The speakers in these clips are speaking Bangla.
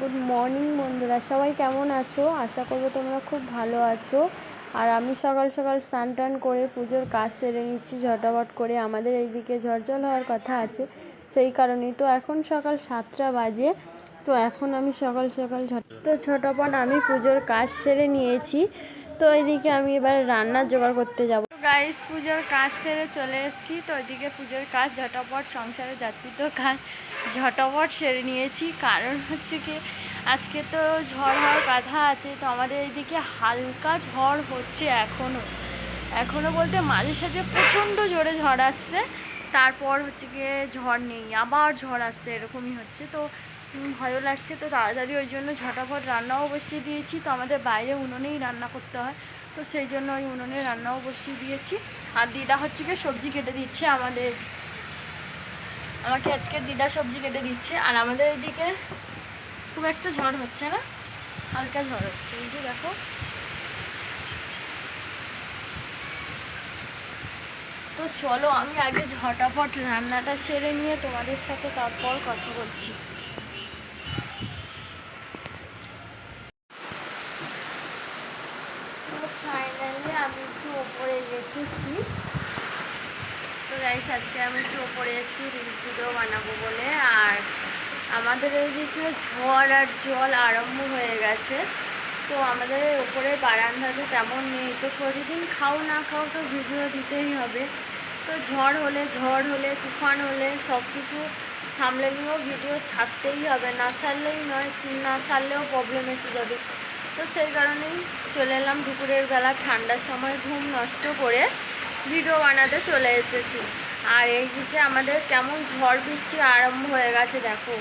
গুড মর্নিং বন্ধুরা। সবাই কেমন আছো? আশা করব তোমরা খুব ভালো আছো। আর আমি সকাল সকাল স্নান টান করে পুজোর কাজ সেরে নিচ্ছি, ঝটাপট করে। আমাদের এইদিকে ঝড়জল হওয়ার কথা আছে, সেই কারণেই। তো এখন সকাল সাতটা বাজে, তো এখন আমি সকাল সকাল তো ঝটাপট আমি পুজোর কাজ সেরে নিয়েছি। তো এইদিকে আমি এবার রান্নার জোগাড় করতে যাব। গাইস পুজোর কাজ সেরে চলে এসেছি। তো ওইদিকে পুজোর কাজ ঝটাপট, সংসারে যাত্রীত কাজ ঝটাপট সেরে নিয়েছি। কারণ হচ্ছে কি, আজকে তো ঝড় হওয়ার কথা আছে, তো আমাদের এইদিকে হালকা ঝড় হচ্ছে এখনও এখনও বলতে মাঝে সাঝে প্রচণ্ড জোরে ঝড় আসছে, তারপর হচ্ছে গিয়ে ঝড় নেই, আবার ঝড় আসছে, এরকমই হচ্ছে। তো ভয়ও লাগছে, তো তাড়াতাড়ি ওই জন্য ঝটাফট রান্নাও বসিয়ে দিয়েছি। তো আমাদের বাইরে উনুনেই রান্না করতে হয়। তো সেই জন্য ওই উনুনে রান্নাও বসিয়ে দিয়েছি। আর দিদা হচ্ছে গিয়ে সবজি কেটে দিচ্ছে আমাদের। আমাকে আজকে দিদা সবজি কেটে দিচ্ছে। আর আমাদের এদিকে খুব একটা ঝড় হচ্ছে না, হালকা ঝড় হচ্ছে। এই যে দেখো। তো চলো আমি আগে ঝটাপট রান্নাটা সেরে নিয়ে তোমাদের সাথে তারপর কথা বলছি তো ফাইনালি আমি একটু ওপরে এসেছি। তো গাইস আজকে আমি একটু ওপরে এসেছি রিলস ভিডিও বানাবো বলে। আর আমাদের এইদিকে ঝড় আর জল আরম্ভ হয়ে গেছে। তো আমাদের ওপরে বারান্দাতে তেমন নেই। তো প্রতিদিন খাও না খাও তো ভিডিও দিতেই হবে। তো ঝড় হলে ঝড় হলে, তুফান হলে সব কিছু সামলে নিয়েও ভিডিও ছাড়তেই হবে। না ছাড়লেই নয়, না ছাড়লেও প্রবলেম এসে যাবে। তো সেই কারণেই চলে এলাম দুপুরের বেলা। ঠান্ডার সময় ঘুম নষ্ট করে ভিডিও বানাতে চলে এসেছি। আর এইদিকে আমাদের কেমন ঝড় বৃষ্টি আরম্ভ হয়ে গেছে, দেখো।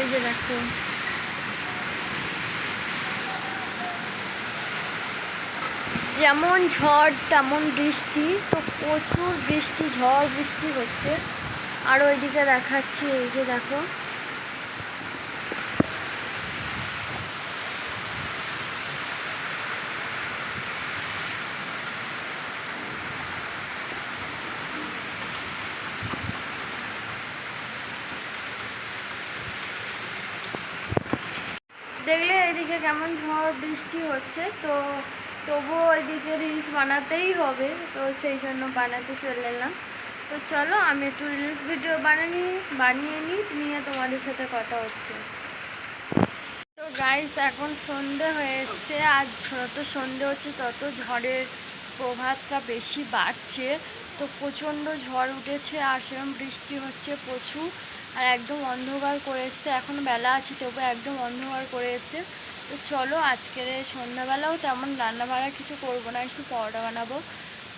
এই যে দেখো। যেমন ঝড়, তেমন বৃষ্টি। তো প্রচুর বৃষ্টি, ঝড় বৃষ্টি হচ্ছে। আর ওইদিকে দেখাচ্ছি, এই যে দেখো। এদিকে কেমন ঝড়, বৃষ্টি হচ্ছে, তো তবুও এদিকে রিলস বানাতেই হবে, তো সেই জন্য বানাতে চলে এলাম। তো চলো, আমি একটু রিলস ভিডিও বানানি, বানিয়ে নিই, নিয়ে তোমাদের সাথে কথা হচ্ছে। তো গাইস এখন সন্ধে হয়ে এসছে আর যত সন্ধে হচ্ছে, তত ঝড়ের প্রভাবটা বেশি বাড়ছে। তো প্রচণ্ড ঝড় উঠেছে, আর সেরকম বৃষ্টি হচ্ছে প্রচুর। আর একদম অন্ধকার করে এসছে। এখন বেলা আছে, তবু একদম অন্ধকার করে এসছে। তো চলো, আজকের সন্ধ্যাবেলাও তেমন রান্না বান্না কিছু করব না, একটু পরোটা বানাবো।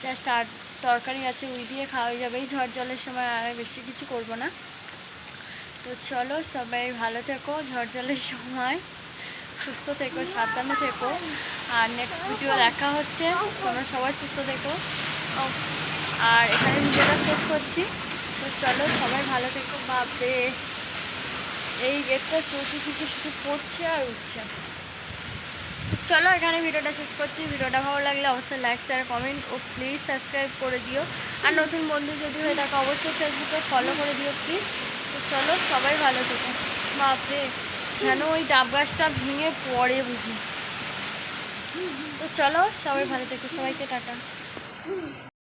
জাস্ট আর তরকারি আছে উই দিয়ে খাওয়া যাবে। এই ঝড় জলের সময় আর বেশি কিছু করব না। তো চলো, সবাই ভালো থেকো, ঝড় জলের সময়। সুস্থ থেকো, সাবধানে থেকো। আর নেক্সট ভিডিও দেখা হচ্ছে। তোমরা সবাই সুস্থ থেকো। আর এখানে ভিডিওটা শেষ করছি। তো চলো, সবাই ভালো থেকো, বাপরে। এই গেটটা চৌকি থেকে শুধু পড়ছে আর উঠছে। চলো, এখানে ভিডিওটা শেষ করছি। ভিডিওটা ভালো লাগলে অবশ্যই লাইক শেয়ার কমেন্ট ও প্লিজ সাবস্ক্রাইব করে দিও। আর নতুন বন্ধু যদি হয়ে থাকে, অবশ্যই ফেসবুকে ফলো করে দিও প্লিজ তো চলো, সবাই ভালো থেকো। বাপরে, যেন ওই ডাব গাছটা ভেঙে পড়ে বুঝি। তো চলো, সবাই ভালো থেকো। সবাইকে টাটা।